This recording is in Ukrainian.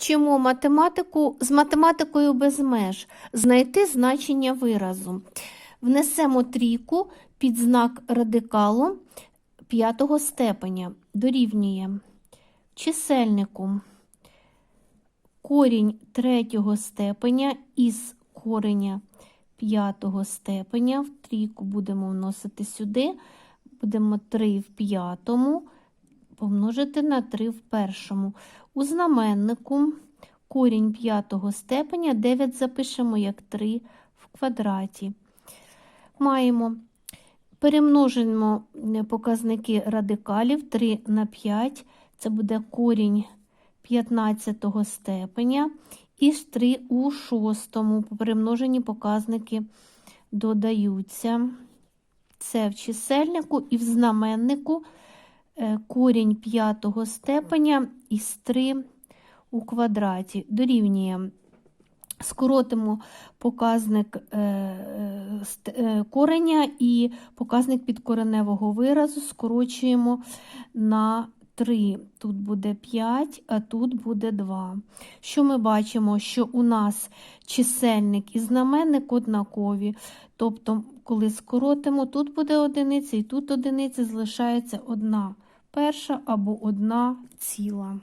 Вчимо математику з математикою без меж. Знайти значення виразу. Внесемо трійку під знак радикалу п'ятого степеня. Дорівнює чисельнику корінь третього степеня із кореня п'ятого степеня. В трійку будемо вносити сюди. Будемо 3 в п'ятому помножити на 3 в першому. У знаменнику корінь п'ятого степеня 9 запишемо як 3 в квадраті. Маємо перемножимо показники радикалів 3 на 5. Це буде корінь 15 степеня. І ж 3 у шостому. Перемножені показники додаються. Це в чисельнику і в знаменнику корінь п'ятого степеня із 3 у квадраті. Дорівнює. Скоротимо показник е, е, е, кореня і показник підкореневого виразу скорочуємо на 3. Тут буде 5, а тут буде 2. Що ми бачимо? Що у нас чисельник і знаменник однакові. Тобто, коли скоротимо, тут буде одиниця і тут одиниця, залишається одна перша або одна ціла.